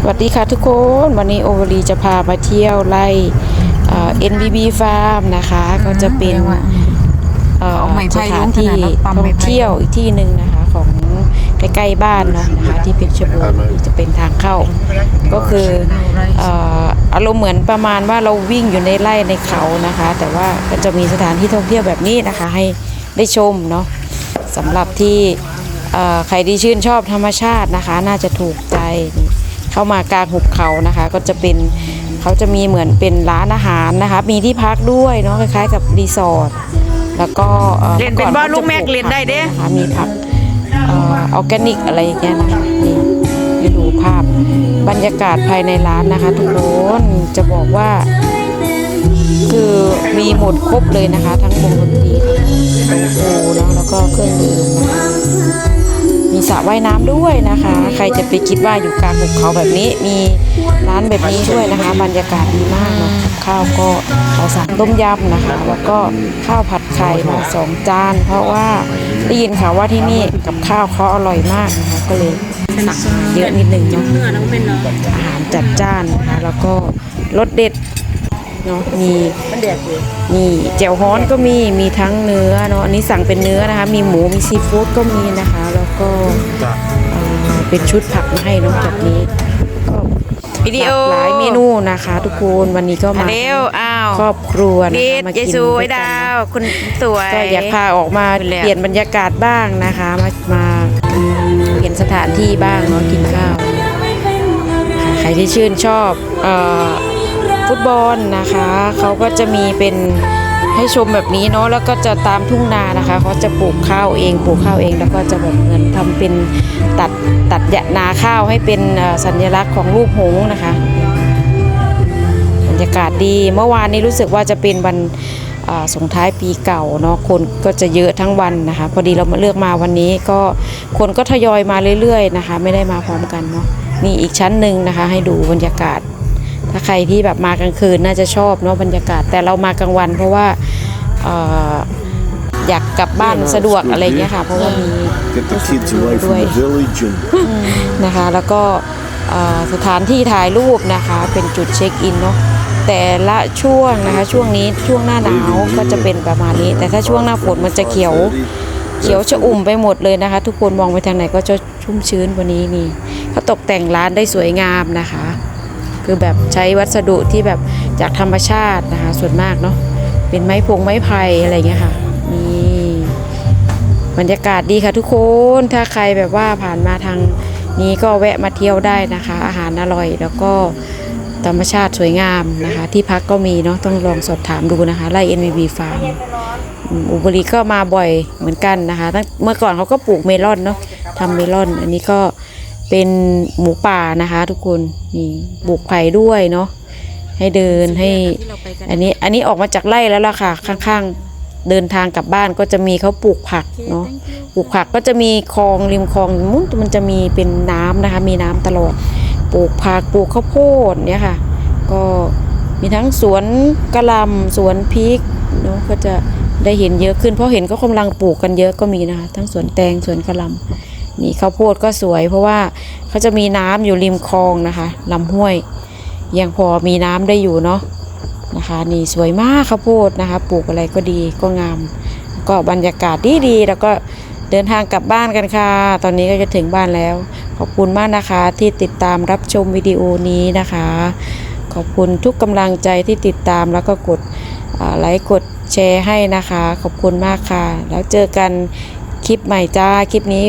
สวัสดีค่ะทุกคนวันนี้โอวลีจะพามาเที่ยวไล่เอ่อ NBB Farm นะคะ ก็จะเป็นเอ่อเอาไม้สไผ่ถานที่ลงขนาดนั้นปั๊มท่ไม้องไผ่เที่ยวอีกที่หนึ่งนะคะ ของใกล้ๆบ้านเนาะนะคะที่เพชรบูรณ์จะเป็นทางเข้า ก็คือเอ่ออารมณ์เหมือนประมาณว่าเราวิ่งอยู่ในไร่ในเขานะคะ แต่ว่าก็จะมีสถานที่ท่องเที่ยวแบบนี้นะคะ ให้ได้ชมเนาะสำหรับที่เอ่อใครที่ชื่นชอบธรรมชาตินะคะ น่าจะถูกใจนี่ เข้ามากลางหุบเขานะคะ ก็จะเป็นเขาจะมีเหมือนเป็นร้านอาหารนะคะ มีที่พักด้วยเนาะคล้ายๆกับรีสอร์ทแล้วก็อ่อเล่นเป็นบ่ลูกแม็กเล่นได้เด้นะคะมีผักเอออร์แกนิกอะไรอย่างเงี้ยนะคะนี่ให้ดูภาพบรรยากาศภายในร้านนะคะ ทุกคนจะบอกว่า คือมีหมดครบเลยนะคะ ทั้งวงดนตรีทั้งโอ้โหเนาะแล้วก็เครื่องดื่มนะคะมี สระว่ายน้ำด้วยนะคะ ใครจะไปคิดว่าอยู่กลางหุบเขาแบบนี้ มีร้านแบบนี้ด้วยนะคะ บรรยากาศดีมากเนาะข้าวก็เราสั่งต้มยำนะคะ แล้วก็ข้าวผัดไข่มาสองจาน เพราะว่าได้ยินข่าวว่าที่นี่กับข้าวเขาอร่อยมากนะคะก็เลยสั่งเยอะนิดนึงเนาะอน้องเนาะอาหารจัดจ้านนะคะแล้วก็รสเด็ดเนาะมีนี่แจ่วฮ้อนก็มีมีทั้งเนื้อเนาะอันนี้สั่งเป็นเนื้อนะคะ มีหมูมีซีฟู้ดก็มีนะคะ เป็นชุดผักมาให้เนาะแบบนี้ก็วิดีโอหลากหลายเมนูนะคะ ทุกคนวันนี้ก็มาเร็วอ้าวครอบครัวนะดีคะมาเยกินซูด้ไอ้วยกันดาเนาะวคุณสวยก็อยากพาออกมาเป็นแล้วเปลี่ยนบรรยากาศบ้างนะคะมามาเปลี่ยนสถานที่บ้างเนาะกินข้าวค่ะใครที่ชื่นชอบเอ่อฟุตบอลนะคะ เขาก็จะมีเป็น ให้ชมแบบนี้เนาะแล้วก็จะตามทุ่งนานะคะเขาจะปลูกข้าวเองปลูกข้าวเอง แล้วก็จะแบบเงินทำเป็นตัดตัดหยะนาข้าวให้เป็นสัญลักษณ์ของรูปหงส์นะคะบรรยากาศดีเมื่อวานนี้รู้สึกว่าจะเป็นวันส่งท้ายปีเก่าเนาะคนก็จะเยอะทั้งวันนะคะ พอดีเรามาเลือกมาวันนี้ก็คนก็ทยอยมาเรื่อยๆนะคะ ไม่ได้มาพร้อมกันเนาะนี่อีกชั้นหนึ่งนะคะ ให้ดูบรรยากาศ ถ้าใครที่แบบมากลางคืนน่าจะชอบเนาะบรรยากาศ แต่เรามากลางวัน เพราะว่าเอ่ออยากกลับบ้านสะดวกอะไรเงี้ยค่ะ เพราะว่ามี Get the kids away ด้ว from ย the village and นะคะแล้วก็เอ่อสถานที่ถ่ายรูปนะคะเป็นจุดเช็คอินเนาะแต่ละช่วงนะคะช่วงนี้ช่วงหน้าหนาวก็จะเป็นประมาณนี้ แต่ถ้าช่วงหน้าฝนมันจะเขียวเขียวชอุ่มไปหมดเลยนะคะ ทุกคนมองไปทางไหนก็จะชุ่มชื้นกว่านี้นี่เขาตกแต่งร้านได้สวยงามนะคะ คือแบบใช้วัสดุที่แบบจากธรรมชาตินะคะ ส่วนมากเนาะเป็นไม้พงไม้ไผ่อะไรเงี้ยค่ะนี่บรรยากาศดีค่ะทุกคนถ้าใครแบบว่าผ่านมาทางนี้ก็แวะมาเที่ยวได้นะคะ อาหารอร่อยแล้วก็ธรรมชาติสวยงามนะคะ ที่พักก็มีเนาะต้องลองสอบถามดูนะคะไร่ NVB Farm อืมอุบลีก็มาบ่อยเหมือนกันนะคะตั้งเมื่อก่อนเขาก็ปลูกเมลอนเนาะทำเมลอน อันนี้ก็ เป็นหมูป่านะคะ ทุกคนนี่ปลูกไผ่ด้วยเนาะให้เดินให้อันนี้อันนี้ออกมาจากไร่แล้วล่ะค่ะ ข้างๆเดินทางกลับบ้านก็จะมีเขาปลูกผักเนาะปลูกผักก็จะมีคลองริมคลองมุ้นมันจะมีเป็นน้ำนะคะ มีน้ำตลอดปลูกผักปลูกข้าวโพดเนี่ยค่ะ ก็มีทั้งสวนกระหลำสวนพริกเนาะก็จะได้เห็นเยอะขึ้นเพราะเห็นก็กำลังปลูกกันเยอะก็มีนะคะ ทั้งสวนแตงสวนกระหลำ นี่ข้าวโพดก็สวย เพราะว่าเขาจะมีน้ำอยู่ริมคลองนะคะลำห้วยยังพอมีน้ำได้อยู่เนาะนะคะ นี่สวยมากข้าวโพดนะคะ ปลูกอะไรก็ดีก็งาม ก็บรรยากาศดีดีแล้วก็เดินทางกลับบ้านกันค่ะ ตอนนี้ก็จะถึงบ้านแล้ว ขอบคุณมากนะคะที่ติดตามรับชมวิดีโอนี้นะคะ ขอบคุณทุกกำลังใจที่ติดตามแล้วก็กดไลค์กดแชร์ให้นะคะ ขอบคุณมากค่ะ แล้วเจอกันคลิปใหม่จ้า คลิปนี้